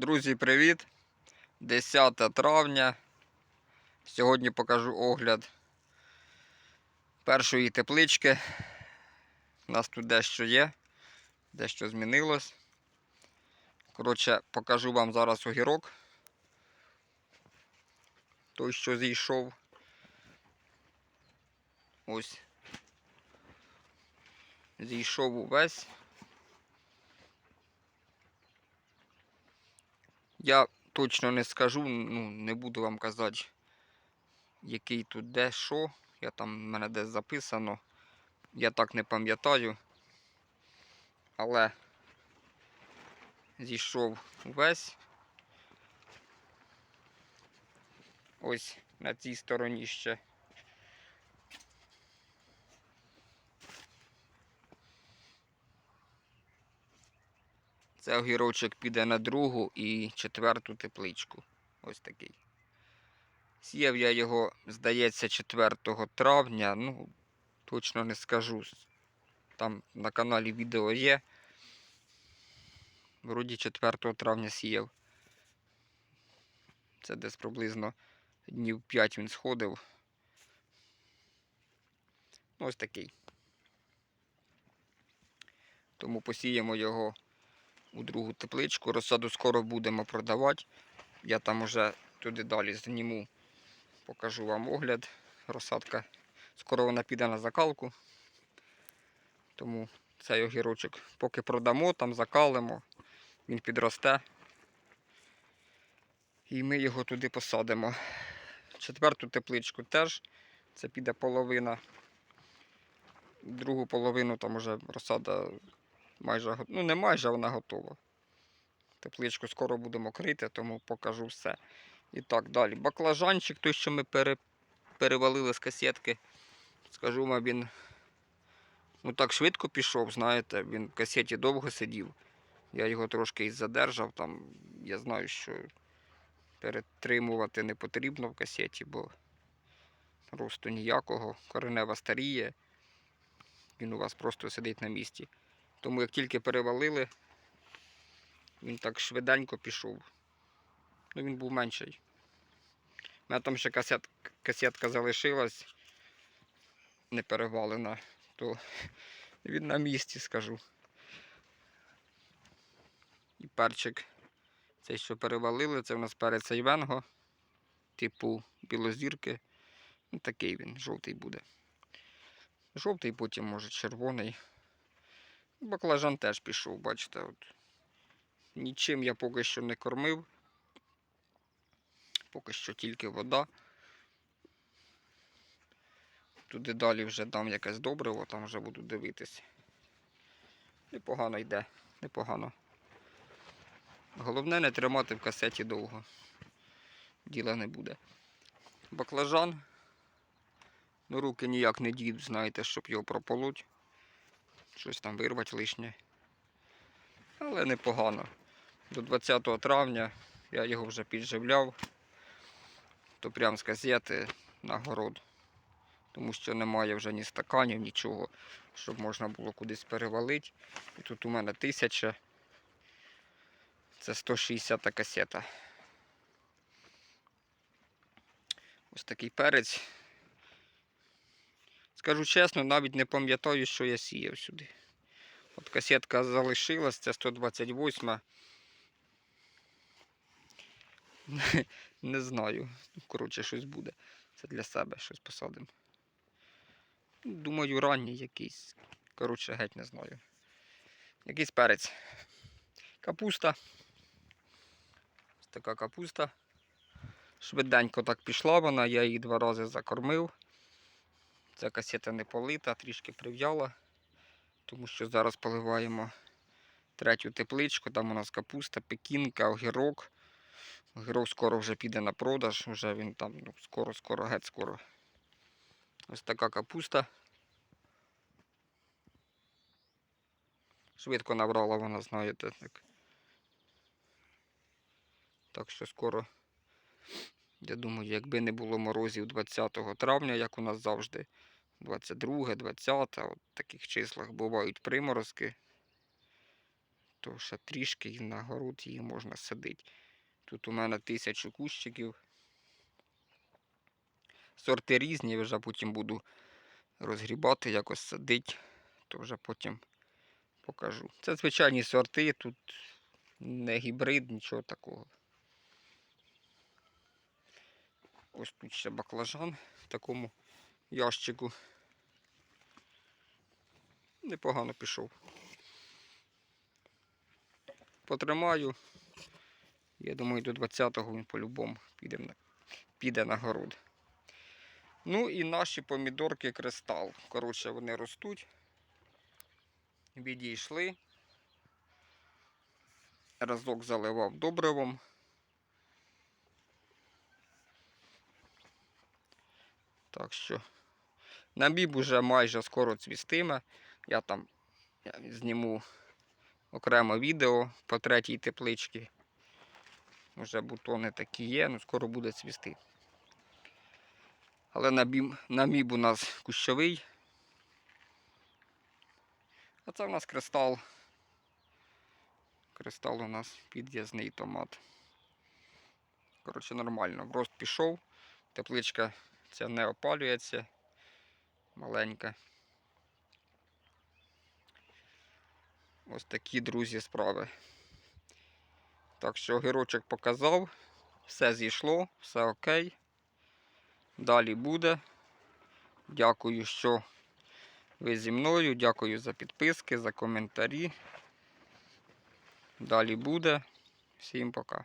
Друзі, привіт! 10 травня. Сьогодні покажу огляд першої теплички. У нас тут дещо є, дещо змінилось. Коротше, покажу вам зараз огірок. Той, що зійшов. Ось. Зійшов увесь. Я точно не скажу, ну, не буду вам казати, який тут де що. Я там в мене десь записано. Я так не пам'ятаю. Але зійшов весь. Ось на цій стороні ще. Це огірочок піде на другу і четверту тепличку. Ось такий. Сіяв я його, здається, 4 травня. Ну, точно не скажу. Там на каналі відео є. Вроді 4 травня сіяв. Це десь приблизно днів 5 він сходив. Ну, Ось такий. Тому посіємо його у другу тепличку. Розсаду скоро будемо продавати. Я там уже туди далі зніму, покажу вам огляд. Розсадка. Скоро вона піде на закалку. Тому цей огірочок поки продамо, там закалимо, він підросте. І ми його туди посадимо. Четверту тепличку теж. Це піде половина. Другу половину там уже розсада майже ну не майже вона готова. Тепличку скоро будемо крити, тому покажу все. І так далі. Баклажанчик, той, що ми пере, перевалили з касетки. Скажу вам, він ну так швидко пішов, знаєте, він в касеті довго сидів. Я його трошки і задержав. Там, я знаю, що перетримувати не потрібно в касеті, бо росту ніякого, коренева старіє. Він у вас просто сидить на місці. Тому як тільки перевалили, він так швиденько пішов. Ну він був менший. У мене там ще касет, касетка залишилась, не перевалена, то він на місці скажу. І перчик, цей, що перевалили, це в нас перець Айвенго, типу білозірки. Ну, такий він, жовтий буде. Жовтий, потім може червоний. Баклажан теж пішов, бачите. От. Нічим я поки що не кормив. Поки що тільки вода. Туди далі вже дам якесь добриво, там вже буду дивитись. Непогано йде, непогано. Головне не тримати в касеті довго. Діла не буде. Баклажан. Ну, руки ніяк не діють, знаєте, щоб його прополоть щось там вирвати лишнє. Але непогано. До 20 травня я його вже підживляв, то прям з газети на город. Тому що немає вже ні стаканів, нічого, щоб можна було кудись перевалити. І тут у мене 1000. Це 160 касета. Ось такий перець. Скажу чесно, навіть не пам'ятаю, що я сіяв сюди. От касетка залишилась, це 128. Не знаю. Коротше, щось буде. Це для себе щось посадимо. Думаю, ранній якийсь. Коротше, геть не знаю. Якийсь перець. Капуста. Ось така капуста. Швиденько так пішла вона, я її два рази закормив. Ця касета не полита, трішки прив'яла, тому що зараз поливаємо третю тепличку, там у нас капуста, пекінка, огірок. Огірок скоро вже піде на продаж, вже він там ну, скоро-скоро, геть скоро. Ось така капуста. Швидко набрала вона, знаєте, так. Так що скоро, я думаю, якби не було морозів 20 травня, як у нас завжди, 22, 20, от таких числах бувають приморозки, то ще трішки і на город її можна садити. Тут у мене тисячу кущиків. Сорти різні, вже потім буду розгрібати, якось садити, то вже потім покажу. Це звичайні сорти, тут не гібрид, нічого такого. Ось тут ще баклажан в такому ящику. Непогано пішов. Потримаю. Я думаю, до 20-го він по-любому піде піде на город. Ну і наші помідорки кристал. Коротше, вони ростуть. Відійшли. Разок заливав добривом. Так що набіб уже майже скоро цвістиме. Я там я зніму окремо відео по третій тепличці. Вже бутони такі є, ну скоро буде цвісти. Але набіб, набіб у нас кущовий. А це у нас кристал. Кристал у нас під'їзний томат. Коротше, нормально. В рост пішов. Тепличка ця не опалюється. Маленька. Ось такі, друзі, справи. Так що огірочок показав, все зійшло, все окей. Далі буде. Дякую, що ви зі мною. Дякую за підписки, за коментарі. Далі буде. Всім пока.